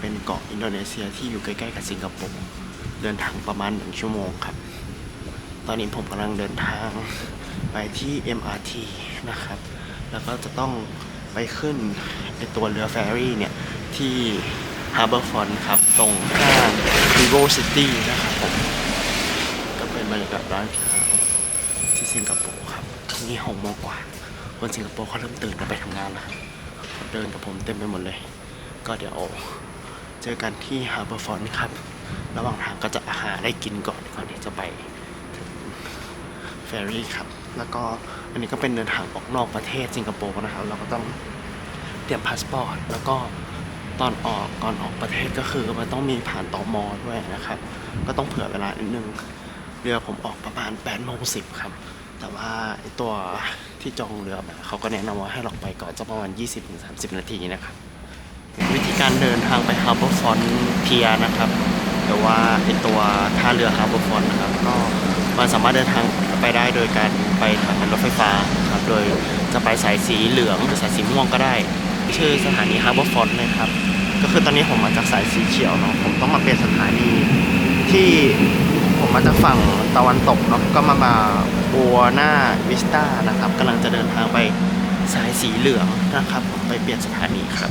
เป็นเกาะอินโดนีเซียที่อยู่ใกล้ๆกับสิงคโปร์เดินทางประมาณหนึ่งชั่วโมงครับ ตอนนี้ผมกำลังเดินทางไปที่ MRT นะครับ แล้วก็จะต้องไปขึ้นไอตัวเรือแฟรี่เนี่ย ที่ Harbor Front ครับ ตรงห้าง Vivo City นะครับผม ก็เป็นบรรยากาศร้านค้าที่สิงคโปร์ครับนี่หกโมงกว่า คนสิงคโปร์เขาเริ่มตื่นกันไปทำงานแล้วเขาเดินกับผมเต็มไปหมดเลย ก็เดี๋ยว เจอกันที่ Harbor Front ครับ ระหว่างทางก็จะหาได้กินก่อนก่อนที่จะไปเฟอร์รี่ครับ แล้วก็อันนี้ก็เป็นเดินทางออกนอกประเทศสิงคโปร์นะครับ เราก็ต้องเตรียมพาสปอร์ต แล้วก็ตอนออกก่อนออกประเทศก็คือมันต้องมีผ่านตอมอด้วยนะครับ ก็ต้องเผื่อเวลานิดนึง เรือผมออกประมาณ8โมง10ครับ แต่ว่าตัวที่จองเรือเขาก็แนะนำว่าให้เราไปก่อนจะประมาณ 20-30 นาทีนะครับ วิธีการเดินทางไป Harbor Front Pier นะครับหรือว่าไอตัวท่าเรือ Harbor Front นะครับก็มันสามารถเดินทางไปได้โดยการไปทางรถไฟฟ้าครับโดยจะไปสายสีเหลืองหรือสายสีม่วงก็ได้ ชื่อสถานี Harbor Front นะครับ ก็คือตอนนี้ผมมาจากสายสีเขียวเนาะผมต้องมาเปลี่ยนสถานีที่ผมมาจากฝั่งตะวันตกเนาะก็มามาบัวหน้าวิสตานะครับกำลังจะเดินทางไปสายสีเหลืองนะครับผมไปเปลี่ยนสถานีครับ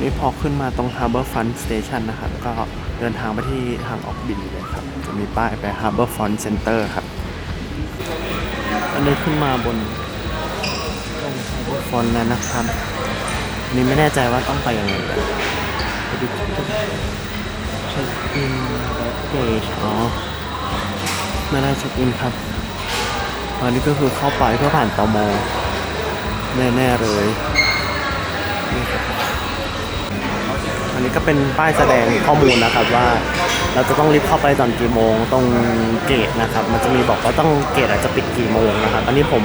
นี่พอขึ้นมาตรง Harbor Front Station นะครับ ก็เดินทางไปที่ทางออกบินเลยครับ จะมีป้ายไป Harbor Front Center ครับ อันนี้ขึ้นมาบนตรง Harbor Front แล้วนะครับ นี่ไม่แน่ใจว่าต้องไปยังไงกันไปดูเช็คอินแบ็กเกจอ๋อไม่ได้เช็คอินครับอันนี้ก็คือเข้าไปเพื่อผ่านตอมแน่ๆเลย นี่ครับ อั นนี้ก็เป็นป้ายแสดงข้อมูลนะครับว่า เราจะต้องรีบเข้าไปตอนกี่โมงตรงเกตนะครับ มันจะมีบอกว่าต้องเกตอาจจะปิดกี่โมงนะครับอันนี้ผม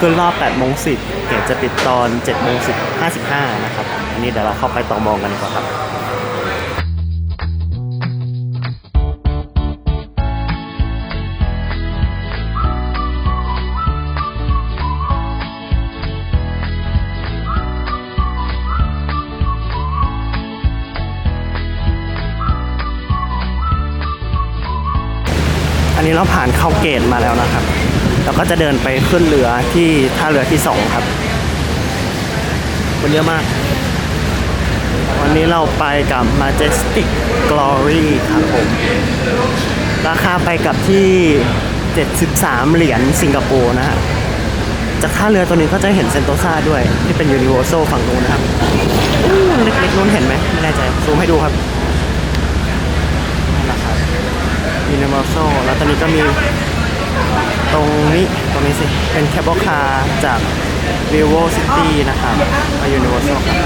ขึ้นรอบ8โมง10 เกตจะปิดตอน7โมง10 55นะครับอันนี้เดี๋ยวเราเข้าไปต่อมองกันดีกว่าครับ ก็ผ่านเข้าเกตมาแล้วนะครับ แล้วก็จะเดินไปขึ้นเรือที่ท่าเรือที่สองครับคนเยอะมาก วันนี้เราไปกับ Majestic Glory ครับผม ราคาไปกับที่ 73 เหรียญสิงคโปร์นะฮะจากท่าเรือตัวนี้ก็จะเห็นเซนโตซาด้วย ที่เป็น Universal ฝั่งนู้นนะครับอู้เล็กๆนู้นเห็นไหมไม่แน่ใจซูมให้ดูครับนั่นแหละครับ Universal แล้วตอนนี้ก็มี ตรงนี้ ตรงนี้สิ เป็นแคบคาร์จาก Vivo City นะครับมา Universal ครับ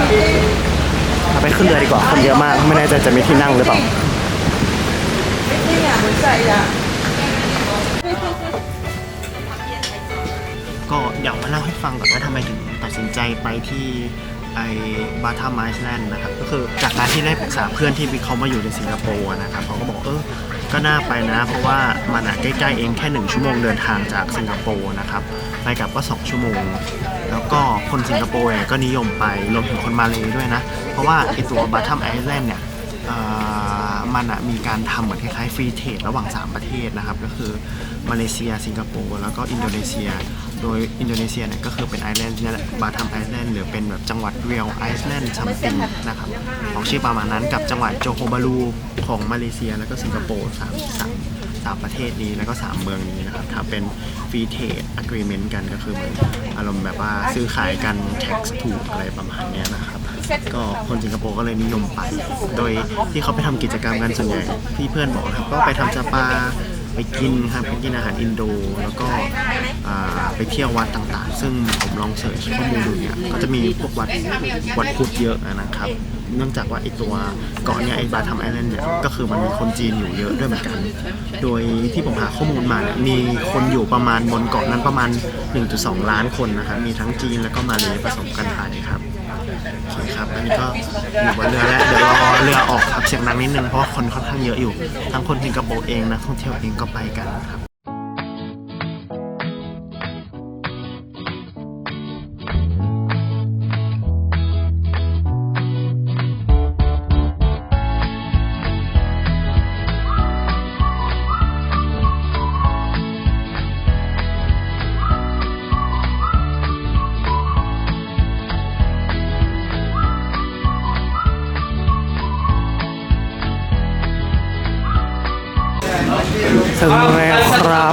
เราไปขึ้นเรือดีกว่า คนเยอะมาก ไม่แน่ใจจะมีที่นั่งหรือเปล่าก็เดี๋ยวมาเล่าให้ฟังก่อนว่าทำไมถึงตัดสินใจไปที่ ไอบาทามไอซ์แลนด์นะครับก็คือจากการที่ได้ปรึกษาเพื่อนที่เขามาอยู่ในสิงคโปร์นะครับเขาก็บอกเออก็น่าไปนะ เพราะว่ามันใกล้ๆเองแค่หนึ่งชั่วโมงเดินทางจากสิงคโปร์นะครับไปกลับก็ 2 ชั่วโมง แล้วก็คนสิงคโปร์เนี่ยก็นิยมไปรวมถึงคนมาเลยด้วยนะ เพราะว่าไอตัวบาทามไอแลนด์เนี่ยอ่า มันอะมีการทำเหมือนคล้ายๆฟรีเทรดระหว่าง 3 ประเทศนะครับ ก็คือมาเลเซีย สิงคโปร์แล้วก็อินโดนีเซีย โดยอินโดนีเซียเนี่ยก็คือเป็นไอแลนด์นี่แหละบาทัมไอแลนด์หรือเป็นแบบจังหวัดเรียลไอแลนด์ซัมติงนะครับของชื่อประมาณนั้นกับจังหวัดโจโฮบารูของมาเลเซีย แล้วก็สิงคโปร์สามสามสามประเทศนี้แล้วก็ 3 เมืองนี้นะครับทำเป็นฟรีเทรดอะเกรเมนต์กันก็คือเหมือนอารมณ์แบบว่าซื้อขายกัน tax ถูกอะไรประมาณเนี้ยนะครับ ก็คนสิงคโปร์ก็เลยนิยมไป โดยที่เขาไปทำกิจกรรมกันส่วนใหญ่ที่เพื่อนบอกครับก็ไปทำสปาไปกินครับไปกินอาหารอินโด แล้วก็อ่าไปเที่ยววัดต่างๆ ซึ่งผมลองเสิร์ชข้อมูลดูเนี่ยก็จะมีพวกวัดวัดพุทธเยอะนะครับ เนื่องจากว่าไอตัวเกาะเนี่ยไอบาทัมไอแลนด์เนี่ยก็คือมันมีคนจีนอยู่เยอะด้วยเหมือนกัน โดยที่ผมหาข้อมูลมาเนี่ยมีคนอยู่ประมาณบนเกาะนั้นประมาณ 1.2 ล้านคนนะครับมีทั้งจีนแล้วก็มาเลยผสมกันไปครับ โอเคครับอันนี้ก็อยู่บนเรือแล้วเดี๋ยวรอเรือออกครับเสียงดังนิดนึงเพราะว่าคนค่อนข้างเยอะอยู่ ทั้งคนสิงคโปร์เองนะท่องเที่ยวเองก็ไปกันครับ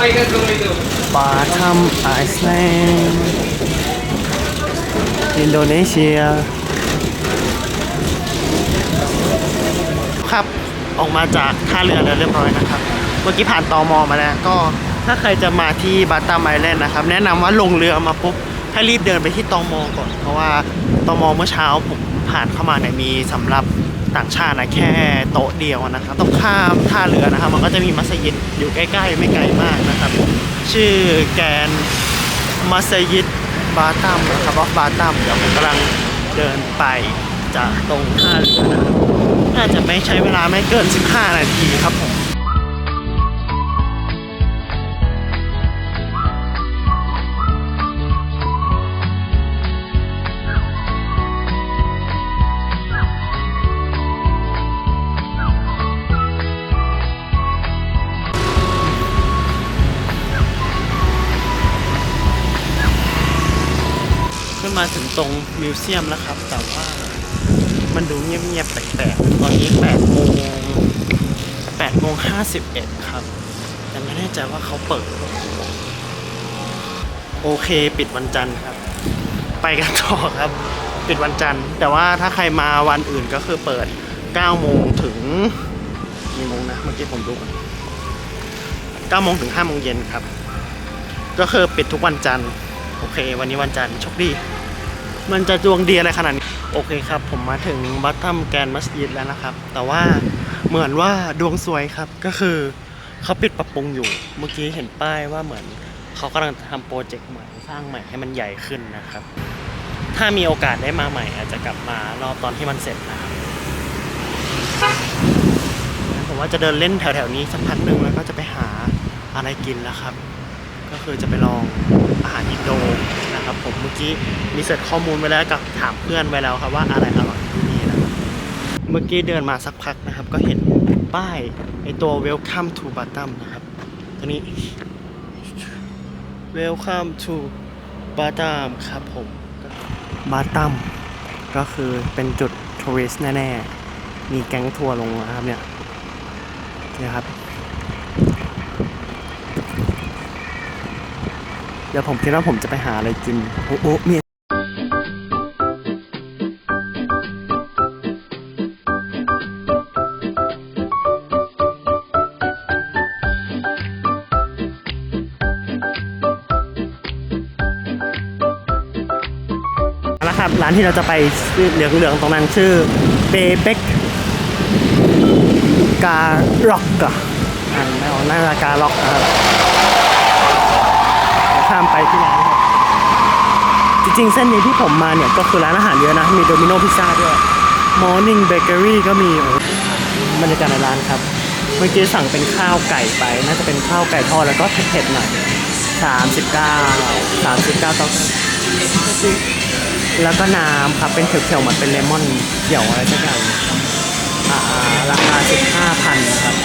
ครับบาทัมไอซ์แลนด์อินโดนีเซีย ครับออกมาจากท่าเรือแล้วเรียบร้อยนะครับ เมื่อกี้ผ่านตอมอมาแล้วก็ถ้าใครจะมาที่บาตามไอแลนด์นะครับ แนะนำว่าลงเรือมาปุ๊บให้รีบเดินไปที่ตอมอก่อน เพราะว่าตอมอเมื่อเช้าผมผ่านเข้ามาเนี่ยมีสำหรับ ต่างชาตินะแค่โต๊ะเดียวนะครับต้องข้ามท่าเรือนะครับ มันก็จะมีมัสยิดอยู่ใกล้ ๆ ไม่ไกลมากนะครับ ชื่อแกนมัสยิดบาตัมนะครับบาตัมเดี๋ยวผมกำลังเดินไปจากตรงท่าเรือนะน่าจะไม่ใช้เวลาไม่เกิน 15 นาทีครับผม มาถึงตรงมิวเซียมแล้วครับ แต่ว่ามันดูเงียบๆแปลกๆตอนนี้8โมง8โมง51 ครับ แต่ไม่แน่ใจว่าเขาเปิด โอเคปิดวันจันทร์ครับ ไปกันต่อครับ ปิดวันจันทร์ แต่ว่าถ้าใครมาวันอื่นก็คือเปิด9โมงถึงกี่โมงนะเมื่อกี้ผมดูก่อน9โมงถึง5โมงเย็นครับ ก็คือปิดทุกวันจันทร์ โอเค วันนี้วันจันทร์โชคดี มันจะดวงดีอะไรขนาดนี้โอเคครับ ผมมาถึงบัตตัมแกนมัสยิดแล้วนะครับ แต่ว่าเหมือนว่าดวงสวยครับก็คือเขาปิดปรับปรุงอยู่ เมื่อกี้เห็นป้ายว่าเหมือนเขากำลังทำโปรเจกต์ใหม่สร้างใหม่ให้มันใหญ่ขึ้นนะครับ ถ้ามีโอกาสได้มาใหม่ อาจจะกลับมารอบตอนที่มันเสร็จนะครับผมว่าจะเดินเล่นแถวๆนี้สักพักหนึ่งแล้วก็จะไปหาอะไรกินแล้วครับ ก็คือจะไปลองอาหารอินโดนะ ครับผมเมื่อกี้มีเสิร์ชข้อมูลไว้แล้วกับถามเพื่อนไว้แล้วครับว่าอะไรอร่อยที่นี่นะครับเมื่อกี้เดินมาสักพักนะครับ ก็เห็นป้ายไอตัว Welcome to Batam นะครับตัวนี้ Welcome to Batam ครับผมบาตัมก็คือเป็นจุดทัวริสต์แน่ๆ มีแก๊งทัวร์ลงมาครับเนี่ยนี่ยครับ เดี๋ยวผมคิดว่าผมจะไปหาอะไรกิน โอ้โอ้มีนะครับร้านที่เราจะไปชื่อเหลืองๆตรงนั้นชื่อเบเบกการ็อกอะอ่านไม่ออกน่าจะการ็อกนะครับ ข้ามไปที่ร้านครับจริงๆ เส้นนี้ที่ผมมาเนี่ยก็คือร้านอาหารเยอะนะ มีโดมิโนพิซซ่าด้วย Morning Bakery ก็มีบรรยากาศในร้านครับ เมื่อกี้สั่งเป็นข้าวไก่ไป น่าจะเป็นข้าวไก่ทอดแล้วก็เผ็ดๆหน่อย39 39ต่อแล้วก็น้ำครับ เป็นเขียวๆเหมือนเป็นเลมอนเขียวอะไรสักอย่างราคา 15,000 นะครับ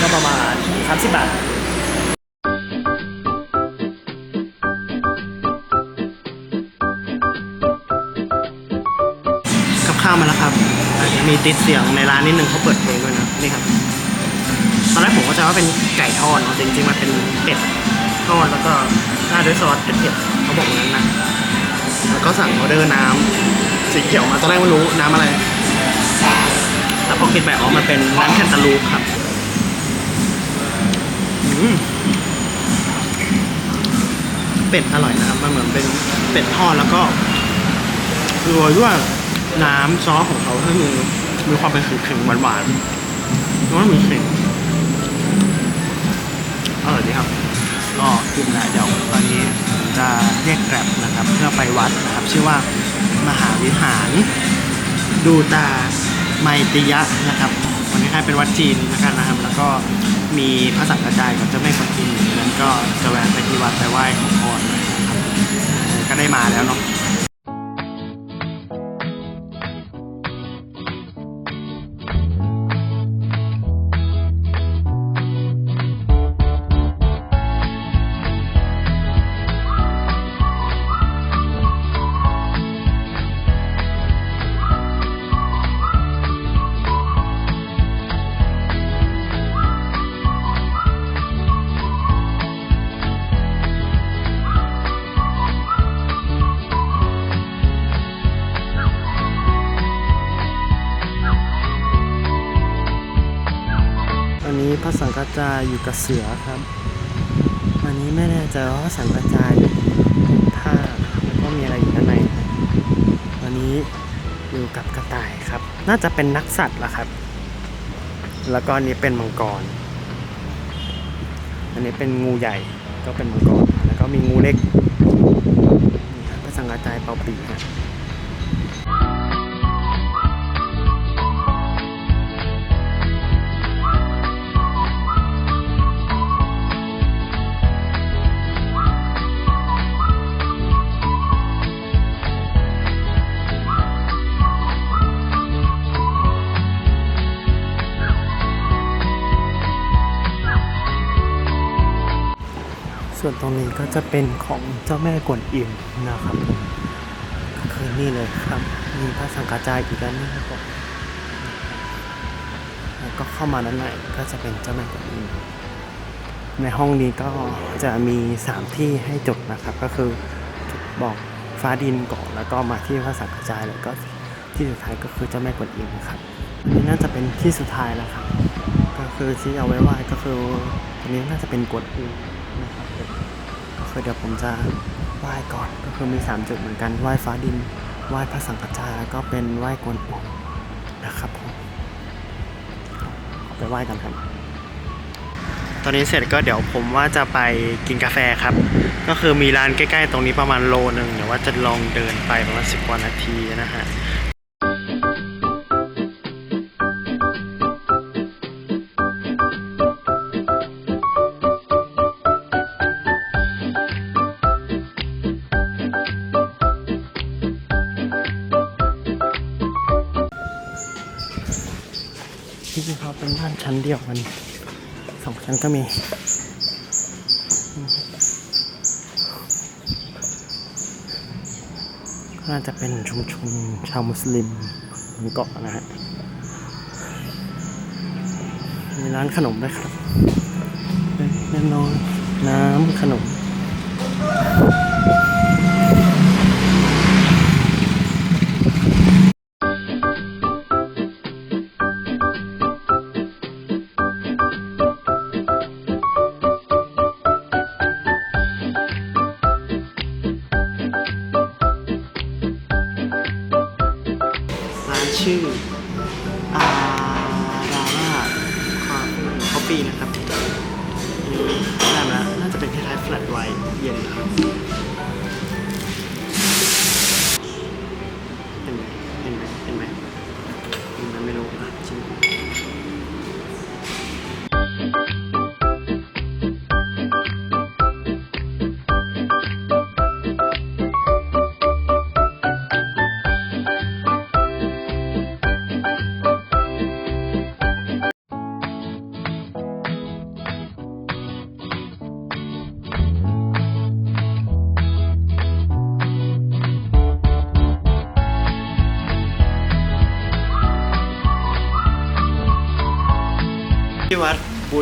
ก็ประมาณ 30 บาท มีติดเสียงในร้านนิดนึงเขาเปิดเพลงด้วยนะนี่ครับตอนแรกผมก็จะว่าเป็นไก่ทอดเนาะจริงๆมันเป็นเป็ดทอดแล้วก็ราด้วยซอสเผ็ดๆเขาบอกงั้นนะแล้วก็สั่งออเดอร์น้ำสีเขียวมาตอนแรกไม่รู้น้ำอะไรแต่พอคิดไปอ๋อมันเป็นน้ำแคนตาลูปครับเป็ดอร่อยนะครับมันเหมือนเป็นเป็ดทอดแล้วก็โรยด้วยน้ำซอสของเขาที่มี มีความเป็นขิงๆหวานๆแล้วก็มีขิงอร่อยดีครับ ก็กินแล้วเดี๋ยวตอนนี้ผมจะเรียกแกร็บนะครับ เพื่อไปวัดนะครับ ชื่อว่ามหาวิหาร ดูตาไมติยะนะครับวันนี้ให้เป็นวัดจีนนะครับนะครับ แล้วก็มีพระสังฆจายกับเจ้าแม่กวนอิมนั้นก็จะแวะไปที่วัดไปไหว้ขอพรนะครับก็ได้มาแล้วเนาะ พระสังฆจจายอยู่กับเสือครับ อันนี้ไม่แน่ใจว่าพระสังฆจจายเป็นท่าแล้วก็มีอะไรอยู่ด้านในอันนี้อยู่กับกระต่ายครับ น่าจะเป็นนักสัตว์ละครับ แล้วก็อันนี้เป็นมังกร อันนี้เป็นงูใหญ่ก็เป็นมังกร แล้วก็มีงูเล็กพระสังฆจายเป่าปีครับ ส่วนตรงนี้ก็จะเป็นของเจ้าแม่กวนอิมนะครับก็คือนี่เลยครับ มีพระสังฆจายอีกด้านหนึงครับผมแล้วก็เข้ามาด้านในก็จะเป็นเจ้าแม่กวนอิมในห้องนี้ก็จะมีสามที่ให้จดนะครับ ก็คือจุดบอกฟ้าดินก่อนแล้วก็มาที่พระสังฆจายแล้วก็ที่สุดท้ายก็คือเจ้าแม่กวนอิมนะครับอันนี้น่าจะเป็นที่สุดท้ายแล้วครับ ก็คือที่เอาไว้ไหว้ก็คืออันนี้น่าจะเป็นกวนอิม คือเดี๋ยวผมจะไหว้ก่อน ก็คือมีสามจุดเหมือนกันไหว้ฟ้าดินไหว้พระสังฆจาแล้วก็เป็นไหว้กวนอิมนะครับผมไปไหว้กันครับ ตอนนี้เสร็จก็เดี๋ยวผมว่าจะไปกินกาแฟครับ ก็คือมีร้านใกล้ ๆ ตรงนี้ประมาณโลนึงเดี๋ยวว่าจะลองเดินไปประมาณสิบกว่านาทีนะฮะ เป็นบ้านชั้นเดียวกันสองชั้นก็มีก็น่าจะเป็นชุมชนชาวมุสลิมบนเกาะนะฮะ มีร้านขนมด้วยครับแน่นอนน้ำขนม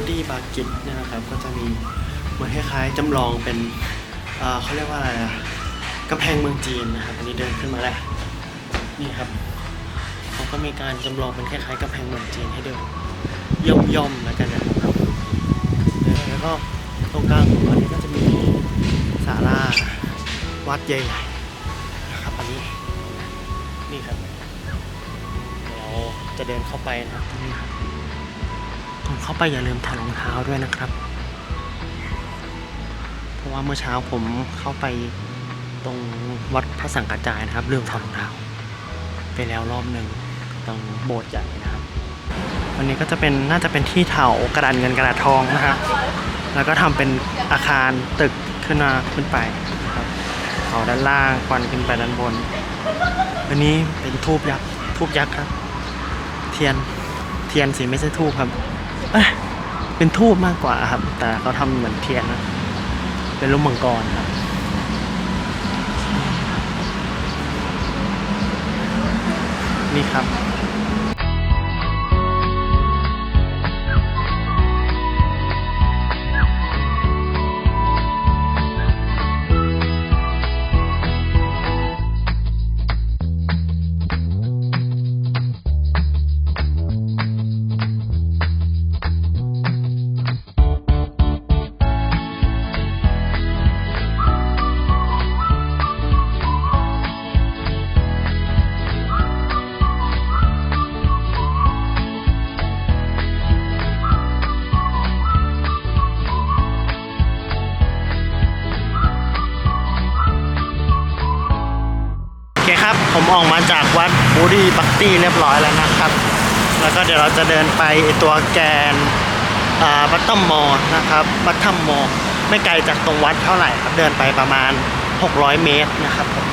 ดี้บากิตเนี่ยนะครับ ก็จะมีเหมือนคล้ายๆจำลองเป็นเขาเรียกว่าอะไรอะกำแพงเมืองจีนนะครับ อันนี้เดินขึ้นมาแล้ว นี่ครับ เขาก็มีการจำลองเป็นคล้ายๆกำแพงเมืองจีนให้เดินย่อมๆแล้วกันนะครับแล้วก็ตรงกลางของมันนี้ก็จะมีศาลาวัดใหญ่ๆนะครับอันนี้นี่ครับเราจะเดินเข้าไปนะครับ เข้าไปอย่าลืมถอดรองเท้าด้วยนะครับ เพราะว่าเมื่อเช้าผมเข้าไปตรงวัดพระสังกัจจายนะครับลืมถอดรองเท้าไปแล้วรอบหนึ่งตรงโบสถ์ใหญ่นะครับ วันนี้ก็จะเป็นน่าจะเป็นที่เถากระดานเงินกระดาษทองนะครับแล้วก็ทำเป็นอาคารตึกขึ้นมาขึ้นไปครับเถาด้านล่างควันขึ้นไปด้านบนอันนี้เป็นทูบยักษ์ทูบยักษ์ครับ เทียนเทียนสิไม่ใช่ทูบครับ เป็นทูบมากกว่าครับ แต่เขาทำเหมือนเทียนนะเป็นลูกมังกรครับนี่ครับ ที่เรียบร้อยแล้วนะครับ แล้วก็เดี๋ยวเราจะเดินไปตัวแกนบัตตัมมอนะครับบัตตัมมอไม่ไกลจากตรงวัดเท่าไหร่ครับ เดินไปประมาณ 600 เมตรนะครับผม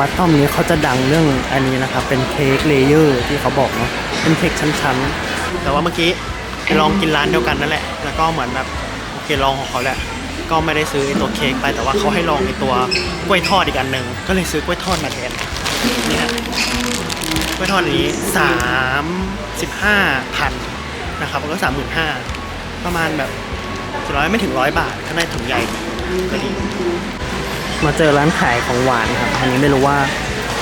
มัตตอมนี้เขาจะดังเรื่องอันนี้นะครับ เป็นเค้กเลเยอร์ที่เขาบอกเนาะเป็นเค้กชั้นๆ แต่ว่าเมื่อกี้ไปลองกินร้านเดียวกันนั่นแหละ แล้วก็เหมือนแบบโอเคลองของเขาแหละ ก็ไม่ได้ซื้อไอตัวเค้กไปแต่ว่าเขาให้ลองไอตัวกล้วยทอดอีกอันหนึ่งก็เลยซื้อกล้วยทอดมาแทนนี่ฮะกล้วยทอดอันนี้สามสิบห้าพันนะครับก็สามหมื่นห้าประมาณแบบร้อยไม่ถึงร้อยบาทข้างในถุงใหญ่ก็ดี มาเจอร้านขายของหวานครับ อันนี้ไม่รู้ว่า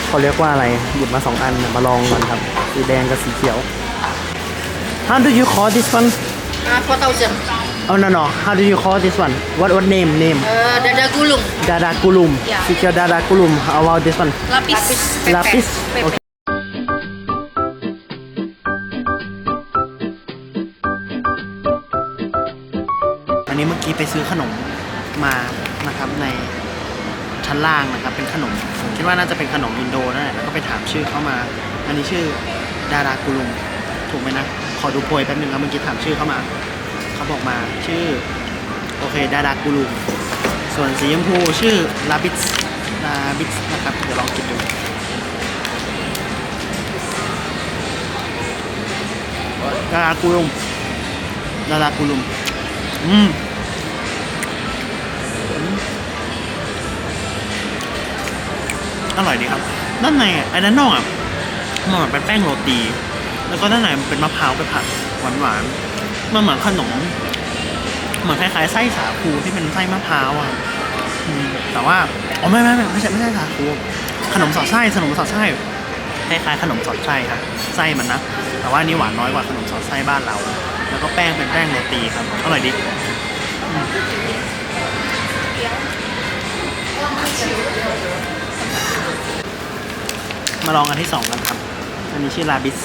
เขาเรียกว่าอะไร หยิบมาสองอันมาลองกันครับ สีแดงกับสีเขียว How do you call this one Ah, 4,000. Oh no no How do you call this one What what name name Uh, dada gulung. Dada Kulum Yeah. สีเขียว Dada Kulum How about this one Lapis. Pepe. Lapis Pepe. โอเคอันนี้เมื่อกี้ไปซื้อขนมมานะครับใน ชั้นล่างนะครับ เป็นขนมผมคิดว่าน่าจะเป็นขนมอินโดนั่นแหละแล้วก็ไปถามชื่อเข้ามา อันนี้ชื่อดารากุลุงถูกไหมนะ ขอดูโพยแป๊บนึงครับเมื่อกี้ถามชื่อเข้ามา เขาบอกมาชื่อ โอเคดารากุลุงส่วนสีชมพูชื่อลาบิสลาบิสนะครับเดี๋ยวลองกินดูดารากุลุมดารากุลุมอืม อร่อยดีครับ ด้านในอะไอ้ด้านนอกอะมันเหมือนเป็นแป้งโรตี แล้วก็ด้านในมันเป็นมะพร้าวไปผัดหวานๆมันเหมือนขนม เหมือนคล้ายๆไส้สาคูที่เป็นไส้มะพร้าวอะแต่ว่าอ๋อไม่ไม่ไม่ไม่ใช่ไม่ใช่สาคูขนมสอดไส้ขนมสอดไส้คล้ายๆขนมสอดไส้ครับไส้มันนะแต่ว่านี่หวานน้อยกว่าขนมสอดไส้บ้านเรา แล้วก็แป้งเป็นแป้งโรตีครับอร่อยดีอ มมาลองอันที่สองกันครับ อันนี้ชื่อลาบิส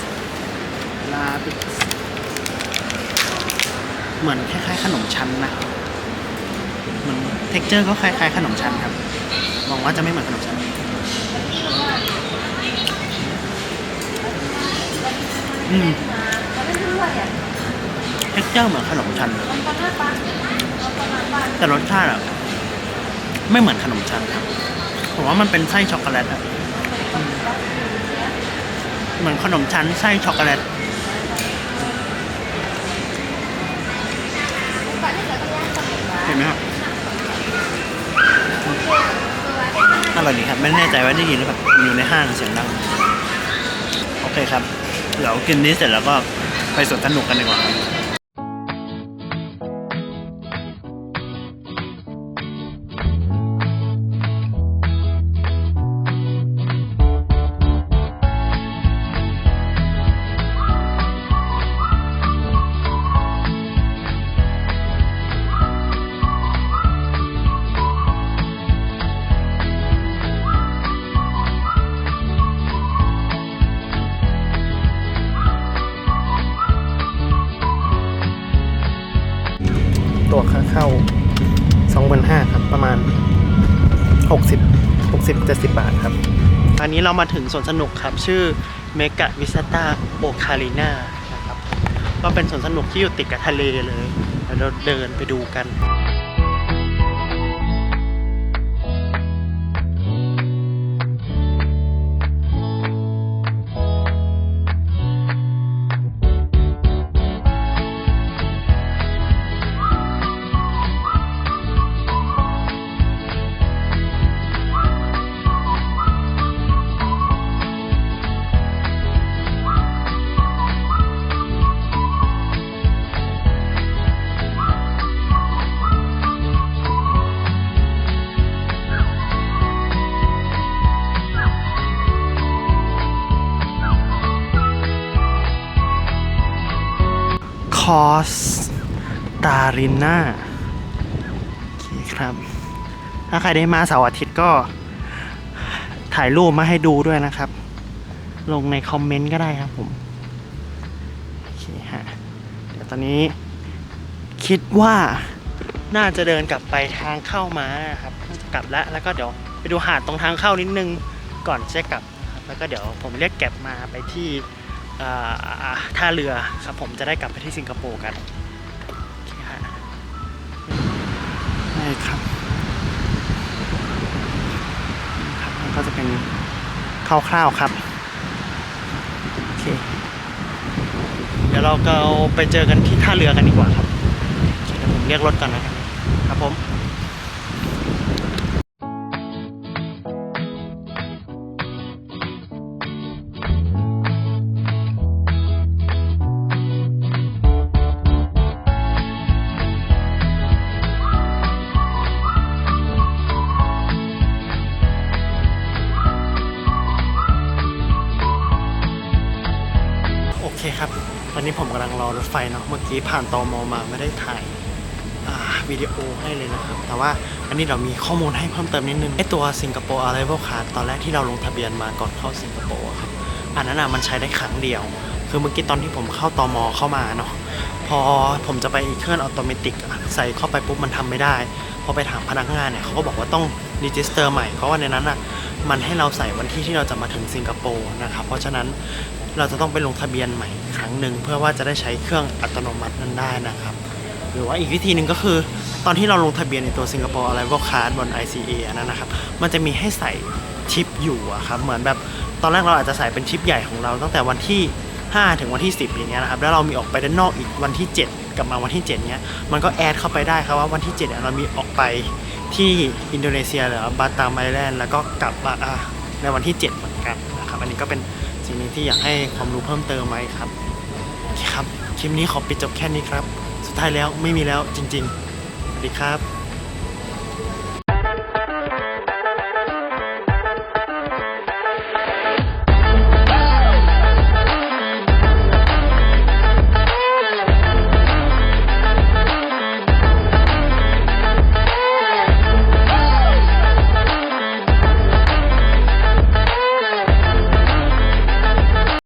ลาบิส เหมือนคล้ายๆขนมชั้นนะเหมือนเท็กเจอร์ก็คล้ายๆขนมชั้นครับหวังว่าจะไม่เหมือนขนมชั้นอืมเท็กเจอร์เหมือนขนมชั้นนะแต่รสชาติอะไม่เหมือนขนมชั้นครับผมว่ามันเป็นไส้ช็อกโกแลตอะอืม เหมือนขนมชั้นไส้ช็อกโกแลตเห็นไหมครับอร่อยดีครับ ไม่แน่ใจว่าได้ยินหรือเปล่าอยู่ในห้างเสียงดัง โอเคครับ เดี๋ยวกินนี้เสร็จแล้วก็ไปสวนสนุกกันดีกว่า เรามาถึงสวนสนุกครับ ชื่อเมกะวิสตาโอคาริน่านะครับก็เป็นสวนสนุกที่อยู่ติดกับทะเลเลยเราเดินไปดูกัน สตาริน่าโอเคครับ ถ้าใครได้มาเสาร์อาทิตย์ก็ถ่ายรูปมาให้ดูด้วยนะครับ ลงในคอมเมนต์ก็ได้ครับผมโอเคฮะเดี๋ยวตอนนี้คิดว่าน่าจะเดินกลับไปทางเข้ามาครับจะกลับแล้วแล้วก็เดี๋ยวไปดูหาดตรงทางเข้านิดนึงก่อนจะกลับ แล้วก็เดี๋ยวผมเรียกแก็บมาไปที่ ท่าเรือครับผมจะได้กลับไปที่สิงคโปร์กันนี่ครับมันก็จะเป็นคร่าวๆครับโอเคเดี๋ยวเราก็ไปเจอกันที่ท่าเรือกันดีกว่าครับเคเดี๋ยวผมเรียกรถก่อนนะครับครับผม อนนี้ผมกำลังรอรถไฟเนาะ เมื่อกี้ผ่านตอมอมาไม่ได้ถ่ายวิดีโอให้เลยนะครับ แต่ว่าอันนี้เรามีข้อมูลให้เพิ่มเติมนิดนึงไอตัวสิงคโปร์ Arrival Card ตอนแรกที่เราลงทะเบียนมาก่อนเข้าสิงคโปร์อะครับ อันนั้นอะมันใช้ได้ครั้งเดียว คือเมื่อกี้ตอนที่ผมเข้าตอมอเข้ามาเนาะ พอผมจะไปอีกเครื่องอัตโนมัติอะใส่เข้าไปปุ๊บมันทำไม่ได้ พอไปถามพนักงานเนี่ยเขาก็บอกว่าต้องรีจิสเตอร์ใหม่ เพราะว่าในนั้นอะมันให้เราใส่วันที่ที่เราจะมาถึงสิงคโปร์นะครับ เพราะฉะนั้น เราจะต้องไปลงทะเบียนใหม่ครั้งหนึ่งเพื่อว่าจะได้ใช้เครื่องอัตโนมัตินั้นได้นะครับ หรือว่าอีกวิธีหนึ่งก็คือ ตอนที่เราลงทะเบียนในตัวสิงคโปร์อะไรพวกคาร์บน ICA นนั้นนะครับ มันจะมีให้ใส่ชิปอยู่อะครับเหมือนแบบตอนแรกเราอาจจะใส่เป็นชิปใหญ่ของเราตั้งแต่วันที่ 5 ถึงวันที่ 10 อย่างเงี้ยนะครับแล้วเรามีออกไปด้านนอกอีกวันที่ 7 กลับมาวันที่ 7เนี้ยมันก็แอดเข้าไปได้ครับว่าวันที่ 7เนี่ยเรามีออกไปที่อินโดนีเซียหรือบาตามไอแลนด์แล้วก็กลับมาอ่าในวันที่ 7 เหมือนกันนะครับอันนี้ก็เป็น สิ่งนี้ที่อยากให้ความรู้เพิ่มเติมไหมครับคครับ คลิปนี้ขอปิดจบแค่นี้ครับ สุดท้ายแล้วไม่มีแล้วจริงๆ สวัสดีครับ